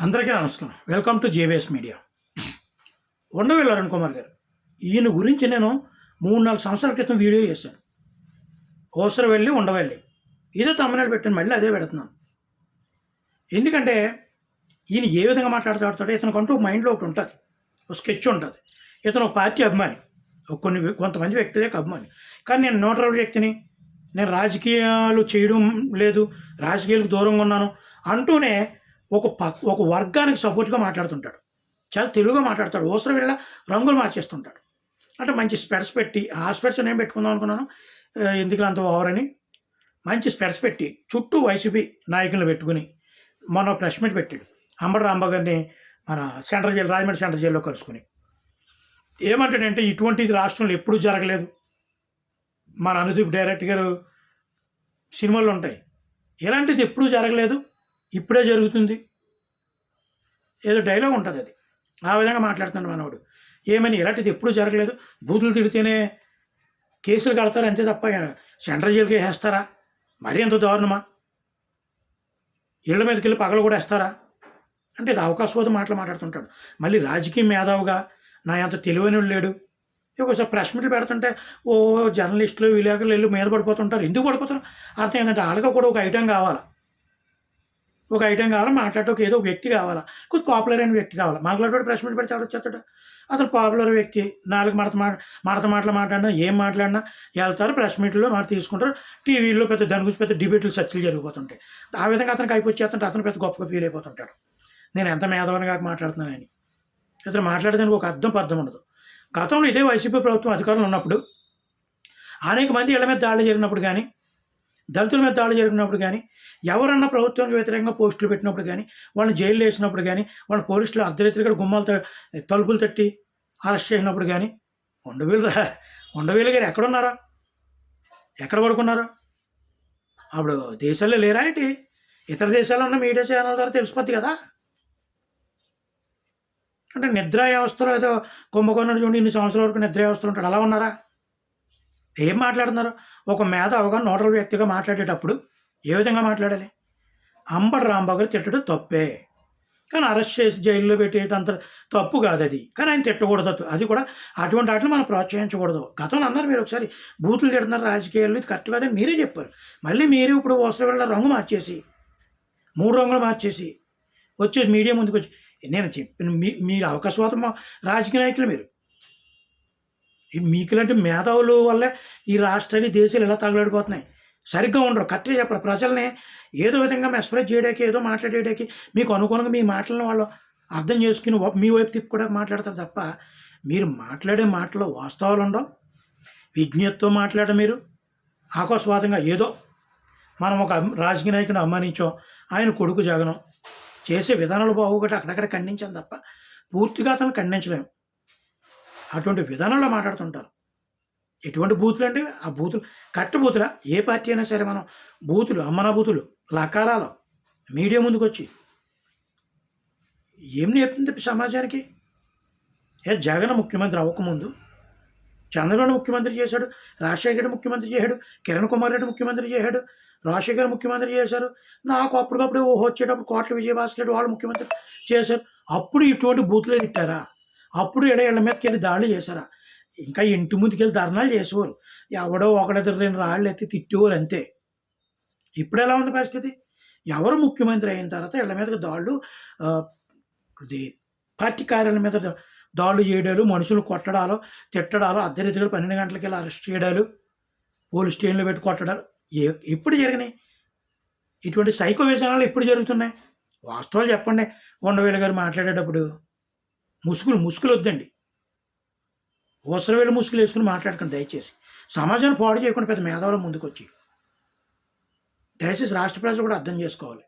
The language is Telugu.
అందరికీ నమస్కారం. Welcome to JVS media Undavelli Arun Kumar garu. ఈయన గురించి నేను మూడు నాలుగు సంవత్సరాల క్రితం వీడియో చేశాను. ఓసర వెళ్ళి ఉండవెళ్ళి ఇదే తమ్మనేలు పెట్టాను మళ్ళీ అదే పెడుతున్నాను. ఎందుకంటే ఈయన ఏ విధంగా మాట్లాడుతాడో ఇతనికంటూ ఒక మైండ్లో ఒకటి ఉంటుంది. ఒక స్కెచ్ ఉంటుంది. ఇతను ఒక పార్టీ అభిమాని. కొన్ని కొంతమంది వ్యక్తులే అభిమాని. కానీ నేను న్యూట్రల్ వ్యక్తిని. నేను రాజకీయాలు చేయడం లేదు. రాజకీయాలకు దూరంగా ఉన్నాను. అంటూనే ఒక ప ఒక వర్గానికి సపోర్ట్గా మాట్లాడుతుంటాడు. చాలా తెలుగుగా మాట్లాడతాడు. ఓసరం వెళ్ళ రంగులు మార్చేస్తుంటాడు. అంటే మంచి స్పెడ్స్ పెట్టి ఆ స్పెడ్స్ నేను పెట్టుకుందాం అనుకున్నాను. ఎందుకు అంత ఓవర్ అని. మంచి స్పెడ్స్ పెట్టి చుట్టూ వైసీపీ నాయకులను పెట్టుకుని మొన్న ప్రెస్ మీట్ పెట్టాడు. అంబడి రాంబాబు గారిని మన సెంట్రల్ జైలు రాజమండ్రి సెంట్రల్ జైల్లో కలుసుకుని. ఏమంటాడంటే ఇటువంటిది రాష్ట్రంలో ఎప్పుడూ జరగలేదు. మన అనుదీప్ డైరెక్టర్ గారు సినిమాలు ఉంటాయి. ఇలాంటిది ఎప్పుడూ జరగలేదు. ఇప్పుడే జరుగుతుంది. ఏదో డైలాగ్ ఉంటుంది అది. ఆ విధంగా మాట్లాడుతున్నాడు మనవాడు ఏమని ఇలాంటిది ఎప్పుడూ జరగలేదు. బూతులు తిడితేనే కేసులు కడతారు అంతే తప్ప సెంట్రల్ జైలుకి వేస్తారా? మరీ అంత దారుణమా? ఇళ్ళ మీదకి వెళ్ళి పగలు కూడా వేస్తారా? అంటే ఇది అవకాశవాద మాటలు మాట్లాడుతుంటాడు. మళ్ళీ రాజకీయ మేధావుగా నా అంత తెలివైన లేడు. ఒకసారి ప్రెస్ మీట్లు పెడుతుంటే ఓ జర్నలిస్టులు విలేకరులు వెళ్ళి మీద పడిపోతుంటారు. ఎందుకు పడిపోతారు? అర్థం ఏంటంటే వాళ్ళకి కూడా ఒక ఐటెం కావాలా. ఒక ఐటెం కావాలా? మాట్లాడటం ఏదో వ్యక్తి కావాలా? కొద్ది పాపులర్ అయిన వ్యక్తి కావాలా? మాట్లాడేవాడు ప్రెస్ మీట్ పెడితే ఎవడు అతను పాపులర్ వ్యక్తి నాలుగు మడత మాట మడత మాటలు మాట్లాడినా ఏం మాట్లాడినా వెళ్తారు ప్రెస్ మీట్లో మాట తీసుకుంటారు. టీవీలో పెద్ద దాని గురించి పెద్ద డిబేట్లు చర్చలు జరిగిపోతుంటాయి ఆ విధంగా అతనికి అయిపోచేస్తుంటే అతను పెద్ద గొప్పగా ఫీల్ అయిపోతుంటాడు. నేను ఎంత మేధావని కాక మాట్లాడుతున్నానని ఇతను మాట్లాడేదానికి ఒక అర్థం అర్థం ఉండదు. గతంలో ఇదే వైసీపీ ప్రభుత్వం అధికారంలో ఉన్నప్పుడు అనేక మంది ఇళ్ళ మీద దాడులు జరిగినప్పుడు కానీ దళితుల మీద దాడులు జరిగినప్పుడు కానీ ఎవరన్నా ప్రభుత్వానికి వ్యతిరేకంగా పోస్టులు పెట్టినప్పుడు కానీ వాళ్ళని జైలు వేసినప్పుడు కానీ వాళ్ళ పోలీసులు అర్ధరాత్రిగా కూడా గుమ్మాలు తలుపులు తట్టి అరెస్ట్ చేసినప్పుడు కానీ ఉండవీలు రా ఉండవీలు గారు ఎక్కడున్నారా? ఎక్కడ పడుకున్నారు? అప్పుడు దేశాల్లో లేరా ఏంటి? ఇతర దేశాల్లో ఉన్న మీడియా ఛానల్ ద్వారా తెలిసిపోద్ది కదా. అంటే నిద్ర వ్యవస్థలో ఏదో కుంభకోణం చూడండి ఇన్ని సంవత్సరాల వరకు నిద్ర వ్యవస్థలు ఉంటాడు అలా ఉన్నారా? ఏం మాట్లాడుతున్నారు? ఒక మేధావుగా నోటల్ వ్యక్తిగా మాట్లాడేటప్పుడు ఏ విధంగా మాట్లాడాలి? అంబటి రాంబాబు గారు తిట్టడం తప్పే. కానీ అరెస్ట్ చేసి జైల్లో పెట్టేటంత తప్పు కాదు అది. కానీ ఆయన తిట్టకూడదు అది- కూడా అటువంటి వాటిని మనం ప్రోత్సహించకూడదు. గతంలో అన్నారు మీరు ఒకసారి బూతులు తిడుతున్నారు రాజకీయాలు ఇది కరెక్ట్ కాదని మీరే చెప్పారు. మళ్ళీ మీరు ఇప్పుడు అవసరం రంగు మార్చేసి మూడు రంగులు మార్చేసి వచ్చేది మీడియా ముందుకు వచ్చి నేను చెప్పిన మీ మీరు అవకాశవాతం రాజకీయ నాయకులు మీరు. మీకులాంటి మీకు ఇలాంటి మేధావుల వల్లే ఈ రాష్ట్రాలు దేశాలు ఇలా తగలడిపోతున్నాయి? సరిగ్గా ఉండరు. కరెక్ట్గా చెప్పరు ప్రజల్ని ఏదో విధంగా మెస్ప్రెస్ చేయడానికి ఏదో మాట్లాడేయడానికి మీకు అనుకూలంగా మీ మాటలను వాళ్ళు అర్థం చేసుకుని మీ వైపు తిప్పుకోవడానికి మాట్లాడతారు తప్ప మీరు మాట్లాడే మాటలో వాస్తవాలు ఉండవు. విజ్ఞతతో మాట్లాడడం మీరు. ఆకస్వాదంగా ఏదో మనం ఒక రాజకీయ నాయకుని అవమానించాం ఆయన కొడుకు జగనం చేసే విధానాలు బాగోగట్టు అక్కడక్కడ ఖండించాం తప్ప పూర్తిగా అతను ఖండించలేము అటువంటి విధానంలో మాట్లాడుతుంటారు. ఎటువంటి బూతులు అంటే ఆ బూతులు కరెక్ట్ బూతులా? ఏ పార్టీ అయినా సరే మనం బూతులు అమ్మన బూతులు లకారాలు మీడియా ముందుకు వచ్చి ఏం నేర్పుతుంది సమాజానికి? ఏ జగన్ ముఖ్యమంత్రి అవ్వకముందు చంద్రబాబు ముఖ్యమంత్రి చేశాడు రాజశేఖర రెడ్డి ముఖ్యమంత్రి చేశాడు కిరణ్ కుమార్ రెడ్డి ముఖ్యమంత్రి చేశాడు రాజశేఖర్ ముఖ్యమంత్రి చేశారు. నాకు అప్పటికప్పుడు ఓహో వచ్చేటప్పుడు కోట్ల విజయభాస్కర్ రెడ్డి వాళ్ళు ముఖ్యమంత్రి చేశారు. అప్పుడు ఇటువంటి బూతులే తిట్టారా? అప్పుడు ఇళ్ళ ఇళ్ళ మీదకి వెళ్ళి దాడులు చేశారా. ఇంకా ఇంటి ముందుకెళ్ళి ధర్నాలు చేసేవారు. ఎవడో ఒకడిద్దరు రెండు రాళ్ళు ఎత్తి తిట్టేవారు అంతే. ఇప్పుడు ఎలా ఉంది పరిస్థితి? ఎవరు ముఖ్యమంత్రి అయిన తర్వాత ఇళ్ళ మీదకి దాళ్ళు పార్టీ కార్యాలయం మీద దాడులు చేయడాలు మనుషులు కొట్టడాలు తిట్టడాలు అర్ధరాత్రి పన్నెండు గంటలకి వెళ్ళి అరెస్ట్ చేయడాలు పోలీస్ స్టేషన్లో పెట్టి కొట్టడాలు ఏ ఎప్పుడు జరిగినాయి? ఇటువంటి సైకో విధానాలు ఎప్పుడు జరుగుతున్నాయి? వాస్తవాలు చెప్పండి. ఉండవేలు గారు మాట్లాడేటప్పుడు ముసుగులు ముసుగులు వద్దండి ఊసరవేలు ముసుగులు వేసుకుని మాట్లాడకండి దయచేసి. సమాజాన్ని పాడు చేయకుండా పెద్ద మేధావులు ముందుకు వచ్చి దయచేసి రాష్ట్ర ప్రజలు కూడా అర్థం చేసుకోవాలి.